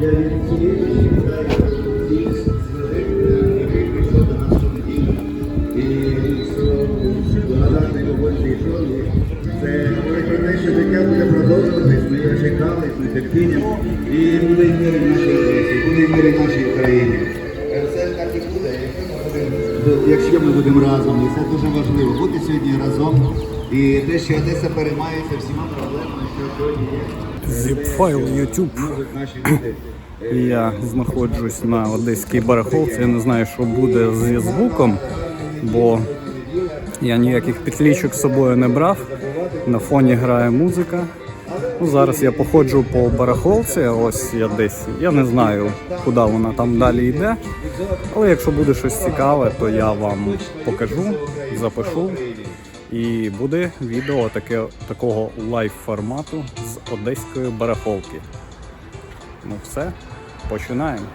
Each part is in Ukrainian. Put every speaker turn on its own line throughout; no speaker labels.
Я від цієї вітаю з який прийшов до нас у неділю. І благодатний Господь прийшов, це говорить про буде продовжуватись, ми його чекали з нетерпінням, і буде мир в нашій Одесі, буде мир в нашій Україні. Все так і буде, якщо ми будемо разом, і це дуже важливо, бути сьогодні разом. І те, що Одеса переймається всіма проблемами, що сьогодні є.
Зіп-файл YouTube. Я знаходжусь на одеській барахолці. Я не знаю, що буде зі звуком, бо я ніяких підлічок з собою не брав. На фоні грає музика. Ну, зараз я походжу по барахолці, ось я десь. Я не знаю, куди вона там далі йде. Але якщо буде щось цікаве, то я вам покажу, запишу. І буде відео таке, такого лайв формату з одеської барахолки. Ну все, починаємо.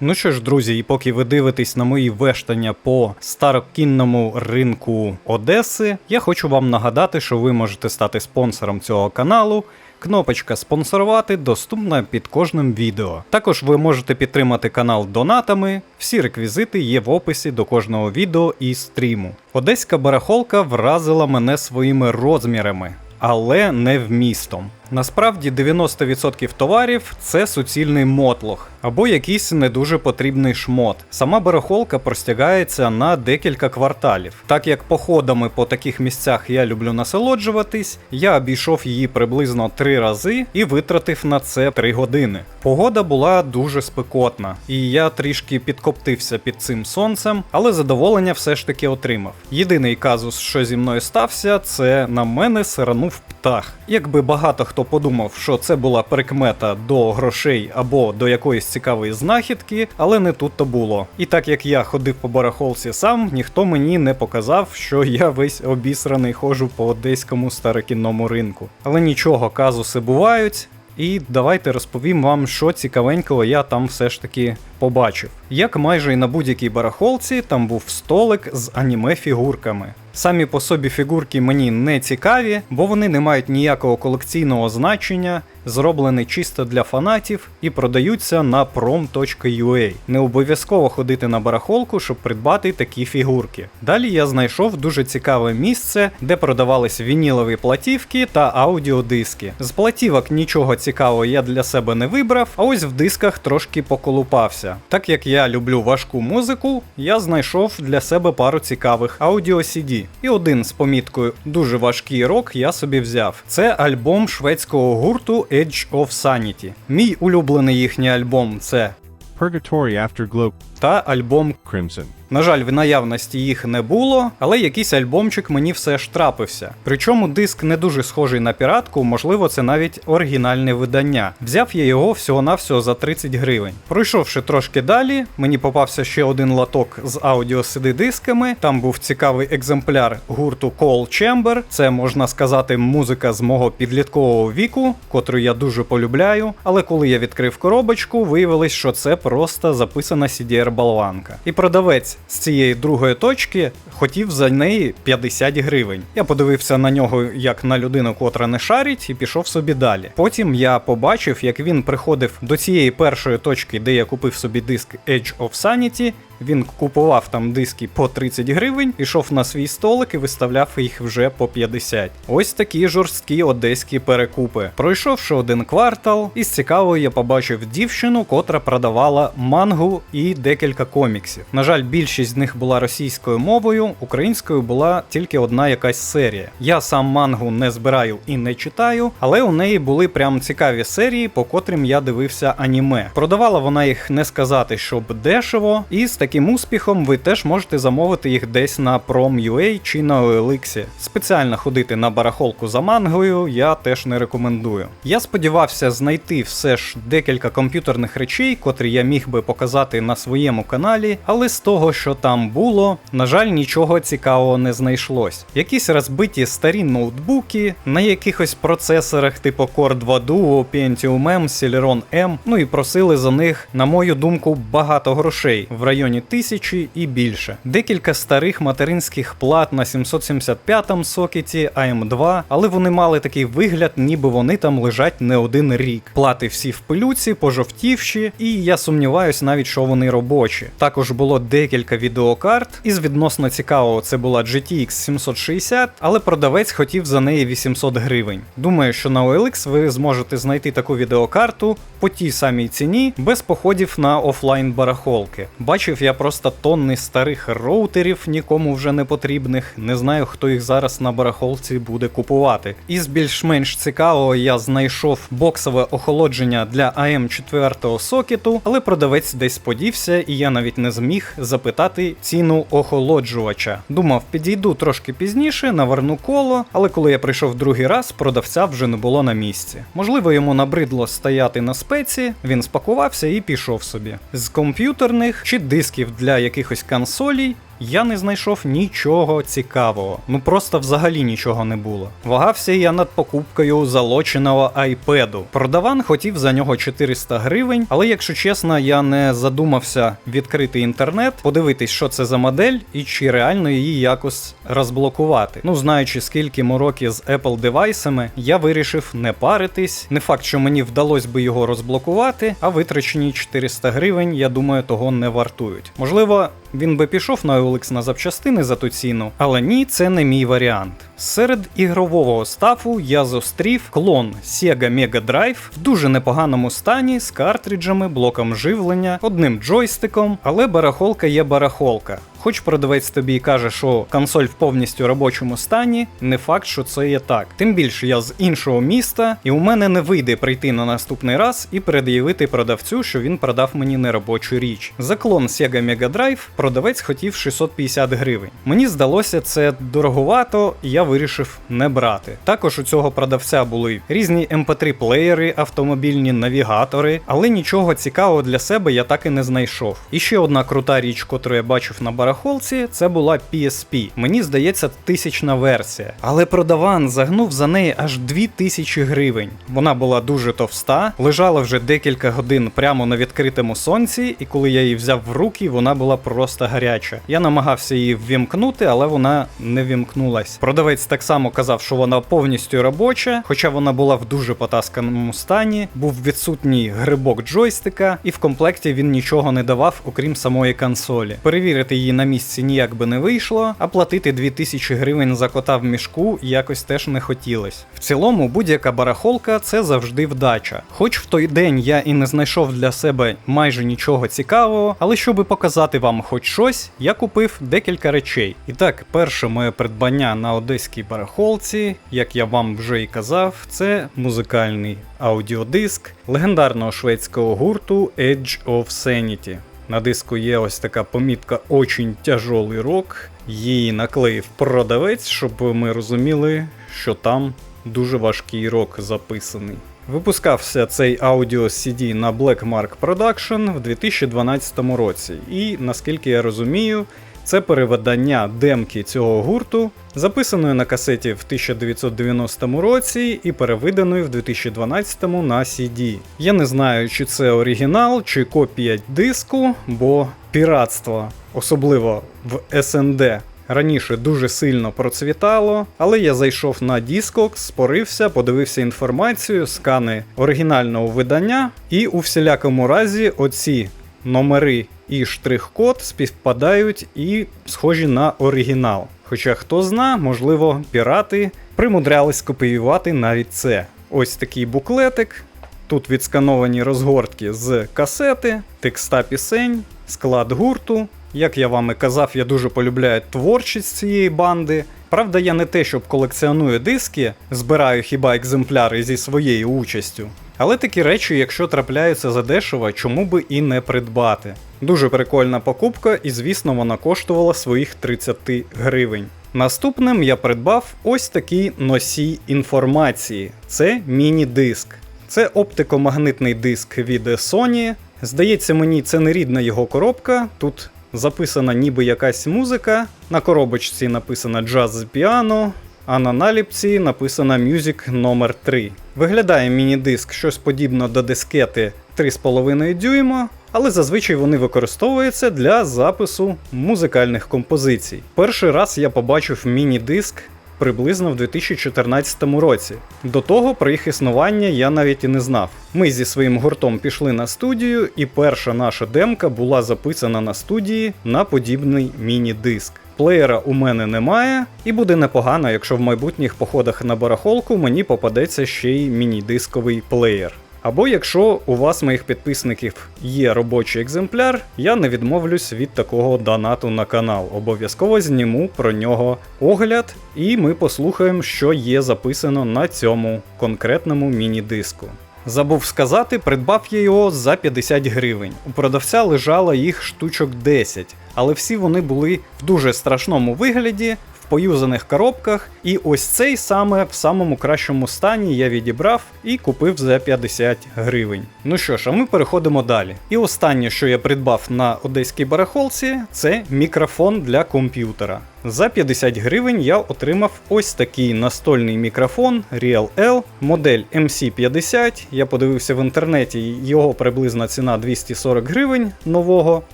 Ну що ж, друзі, і поки ви дивитесь на мої вештання по старокінному ринку Одеси, я хочу вам нагадати, що ви можете стати спонсором цього каналу. Кнопочка спонсорувати доступна під кожним відео. Також ви можете підтримати канал донатами. Всі реквізити є в описі до кожного відео і стріму. Одеська барахолка вразила мене своїми розмірами, але не вмістом. Насправді 90% товарів це суцільний мотлох або якийсь не дуже потрібний шмот. Сама барахолка простягається на декілька кварталів. Так як походами по таких місцях я люблю насолоджуватись, я обійшов її приблизно три рази і витратив на це 3 години. Погода була дуже спекотна, і я трішки підкоптився під цим сонцем, але задоволення все ж таки отримав. Єдиний казус, що зі мною стався, це на мене сиранув птах. Якби багато хто подумав, що це була прикмета до грошей або до якоїсь цікавої знахідки, але не тут то було. І так як я ходив по барахолці сам, ніхто мені не показав, що я весь обісраний ходжу по одеському старокінному ринку. Але нічого, казуси бувають. І давайте розповім вам, що цікавенького я там все ж таки побачив. Як майже і на будь-якій барахолці, там був столик з аніме-фігурками. Самі по собі фігурки мені не цікаві, бо вони не мають ніякого колекційного значення, зроблені чисто для фанатів і продаються на prom.ua. Не обов'язково ходити на барахолку, щоб придбати такі фігурки. Далі я знайшов дуже цікаве місце, де продавались вінілові платівки та аудіодиски. З платівок нічого цікавого я для себе не вибрав, а ось в дисках трошки поколупався. Так як я люблю важку музику, я знайшов для себе пару цікавих аудіо CD. І один з поміткою дуже важкий рок я собі взяв. Це альбом шведського гурту Edge of Sanity. Мій улюблений їхній альбом це
Purgatory Afterglow
та альбом
Crimson.
на жаль, в наявності їх не було, але якийсь альбомчик мені все ж трапився. Причому диск не дуже схожий на піратку, можливо, це навіть оригінальне видання. Взяв я його всього-навсього за 30 гривень. Пройшовши трошки далі, мені попався ще один лоток з аудіо cd дисками. Там був цікавий екземпляр гурту Call Chamber. Це можна сказати музика з мого підліткового віку, котру я дуже полюбляю. Але коли я відкрив коробочку, виявилось, що це просто записана cdr болванка І продавець з цієї другої точки хотів за неї 50 гривень. Я подивився на нього як на людину, котра не шарить, і пішов собі далі. Потім я побачив, як він приходив до цієї першої точки, де я купив собі диск Edge of Sanity. Він купував там диски по 30 гривень, пішов на свій столик і виставляв їх вже по 50. Ось такі жорсткі одеські перекупи. Пройшовши один квартал, із цікавого я побачив дівчину, котра продавала мангу і декілька коміксів. На жаль, більшість з них була російською мовою, українською була тільки одна якась серія. Я сам мангу не збираю і не читаю, але у неї були прям цікаві серії, по котрим я дивився аніме. Продавала вона їх не сказати, щоб дешево, і з таким успіхом ви теж можете замовити їх десь на Prom.ua чи на OLX. Спеціально ходити на барахолку за мангою я теж не рекомендую. Я сподівався знайти все ж декілька комп'ютерних речей, котрі я міг би показати на своєму каналі, але з того, що там було, на жаль, нічого цікавого не знайшлось. Якісь розбиті старі ноутбуки на якихось процесорах типу Core 2 Duo, Pentium M, Celeron M, ну і просили за них, на мою думку, багато грошей в районі мільйоні тисячі і більше. Декілька старих материнських плат на 775-му сокеті AM2, але вони мали такий вигляд, ніби вони там лежать не один рік. Плати всі в пилюці, пожовтівші, і я сумніваюсь навіть, що вони робочі. Також було декілька відеокарт, із відносно цікавого це була GTX 760, але продавець хотів за неї 800 гривень. Думаю, що на OLX ви зможете знайти таку відеокарту по тій самій ціні, без походів на офлайн барахолки. Бачив я просто тонни старих роутерів, нікому вже не потрібних. Не знаю, хто їх зараз на барахолці буде купувати. Із більш-менш цікавого я знайшов боксове охолодження для am 4 сокету, але продавець десь подівся, і я навіть не зміг запитати ціну охолоджувача. Думав, підійду трошки пізніше, наверну коло, але коли я прийшов другий раз, продавця вже не було на місці. Можливо, йому набридло стояти на спеці, він спакувався і пішов собі. З комп'ютерних чи дисків для якихось консолей я не знайшов нічого цікавого. Ну просто взагалі нічого не було. Вагався я над покупкою залоченого айпеду. Продаван хотів за нього 400 гривень, але якщо чесно, я не задумався відкрити інтернет, подивитись, що це за модель і чи реально її якось розблокувати. Ну, знаючи, скільки мороки з Apple девайсами, я вирішив не паритись. Не факт, що мені вдалося би його розблокувати, а витрачені 400 гривень, я думаю, того не вартують. Можливо, він би пішов на OLX на запчастини за ту ціну, але ні, це не мій варіант. Серед ігрового стафу я зустрів клон Sega Mega Drive в дуже непоганому стані з картриджами, блоком живлення, одним джойстиком, але барахолка є барахолка. Хоч продавець тобі і каже, що консоль в повністю робочому стані, не факт, що це є так. Тим більше я з іншого міста, і у мене не вийде прийти на наступний раз і пред'явити продавцю, що він продав мені неробочу річ. За клон Sega Mega Drive продавець хотів 650 гривень. Мені здалося це дороговато, і я вирішив не брати. Також у цього продавця були різні MP3 плеєри, автомобільні навігатори, але нічого цікавого для себе я так і не знайшов. І ще одна крута річ, котру я бачив на барахолці, це була PSP. Мені здається, тисячна версія. Але продаван загнув за неї аж 2000 гривень. Вона була дуже товста, лежала вже декілька годин прямо на відкритому сонці, і коли я її взяв в руки, вона була просто гаряча. Я намагався її ввімкнути, але вона не вімкнулась. Продавець так само казав, що вона повністю робоча, хоча вона була в дуже потасканому стані, був відсутній грибок джойстика, і в комплекті він нічого не давав, окрім самої консолі. Перевірити її на місці ніяк би не вийшло, а платити 2000 гривень за кота в мішку якось теж не хотілось. В цілому, будь-яка барахолка це завжди вдача. Хоч в той день я і не знайшов для себе майже нічого цікавого, але щоби показати вам хоч щось, я купив декілька речей. І так, перше моє придбання на одеській барахолці, як я вам вже і казав, це музикальний аудіодиск легендарного шведського гурту Edge of Sanity. На диску є ось така помітка «Очень тяжолий рок. Її наклеїв продавець, щоб ми розуміли, що там дуже важкий рок записаний. Випускався цей аудіо CD на Blackmark Production в 2012 році, і наскільки я розумію, це переведення демки цього гурту, записаної на касеті в 1990 році і перевиданої в 2012 на CD. Я не знаю, чи це оригінал, чи копія диску, бо піратство, особливо в СНД, раніше дуже сильно процвітало, але я зайшов на Discogs, спорився, подивився інформацію, скани оригінального видання, і у всілякому разі оці номери і штрих-код співпадають і схожі на оригінал. Хоча хто зна, можливо, пірати примудрялись копіювати навіть це. Ось такий буклетик. Тут відскановані розгортки з касети, текста пісень, склад гурту. Як я вам і казав, я дуже полюбляю творчість цієї банди. Правда, я не те, щоб колекціоную диски, збираю хіба екземпляри зі своєю участю. Але такі речі, якщо трапляються задешево, чому би і не придбати. Дуже прикольна покупка, і звісно, вона коштувала своїх 30 гривень. Наступним я придбав ось такий носій інформації. Це міні-диск. Це оптикомагнитний диск від Sony. Здається, мені це не рідна його коробка. Тут записана ніби якась музика. На коробочці написано Jazz з піано, а на наліпці написано Music номер 3 Виглядає міні-диск щось подібне до дискети 3,5 дюйма, але зазвичай вони використовуються для запису музикальних композицій. Перший раз я побачив міні-диск приблизно в 2014 році. До того про їх існування я навіть і не знав. Ми зі своїм гуртом пішли на студію, і перша наша демка була записана на студії на подібний міні-диск. Плеєра у мене немає, і буде непогано, якщо в майбутніх походах на барахолку мені попадеться ще й міні-дисковий плеєр. Або якщо у вас, моїх підписників, є робочий екземпляр, я не відмовлюсь від такого донату на канал. Обов'язково зніму про нього огляд, і ми послухаємо, що є записано на цьому конкретному міні-диску. Забув сказати, придбав я його за 50 гривень. У продавця лежало їх штучок 10, але всі вони були в дуже страшному вигляді, в поюзаних коробках. І ось цей саме в самому кращому стані я відібрав і купив за 50 гривень. Ну що ж, а ми переходимо далі. І останнє, що я придбав на одеській барахолці, це мікрофон для комп'ютера. За 50 гривень я отримав ось такий настольний мікрофон Real L, модель MC50. Я подивився в інтернеті, його приблизна ціна 240 гривень нового.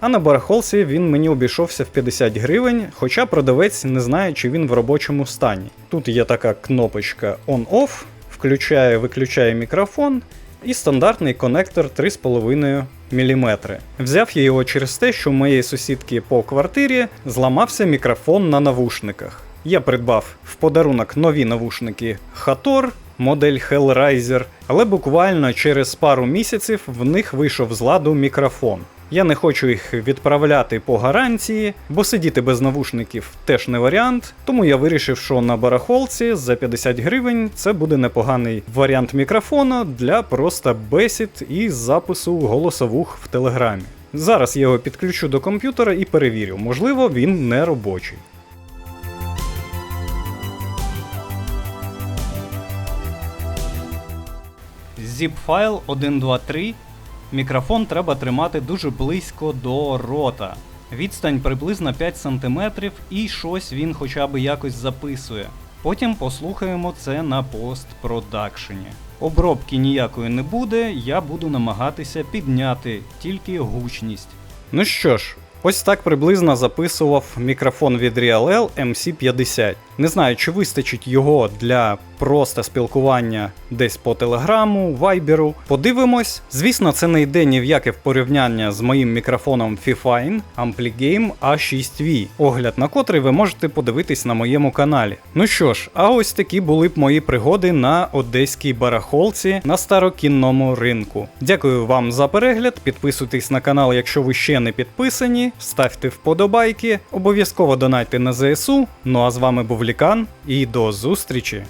А на барахолці він мені обійшовся в 50 гривень, хоча продавець не знає, чи він в робочому стані. Тут є така кнопочка On-Off, включає, виключає мікрофон і стандартний конектор 3,5 мм. Взяв я його через те, що у моєї сусідки по квартирі зламався мікрофон на навушниках. Я придбав в подарунок нові навушники Hator, модель Hellraiser, але буквально через пару місяців в них вийшов з ладу мікрофон. Я не хочу їх відправляти по гарантії, бо сидіти без навушників теж не варіант. Тому я вирішив, що на барахолці за 50 гривень це буде непоганий варіант мікрофона для просто бесід і запису голосовух в телеграмі. Зараз я його підключу до комп'ютера і перевірю, можливо, він не робочий. Zip-файл 123 Мікрофон треба тримати дуже близько до рота. Відстань приблизно 5 см і щось він хоча б якось записує. Потім послухаємо це на постпродакшені. Обробки ніякої не буде, я буду намагатися підняти тільки гучність. Ну що ж, ось так приблизно записував мікрофон від RealL MC50. Не знаю, чи вистачить його для просто спілкування десь по телеграму, вайберу. Подивимось. Звісно, це не йде ні в яке в порівняння з моїм мікрофоном Fifine Ampligame A6V, огляд на котрий ви можете подивитись на моєму каналі. Ну що ж, а ось такі були б мої пригоди на одеській барахолці на старокінному ринку. Дякую вам за перегляд. Підписуйтесь на канал, якщо ви ще не підписані. Ставте вподобайки, обов'язково донайте на ЗСУ. Ну а з вами був Лікан і до зустрічі!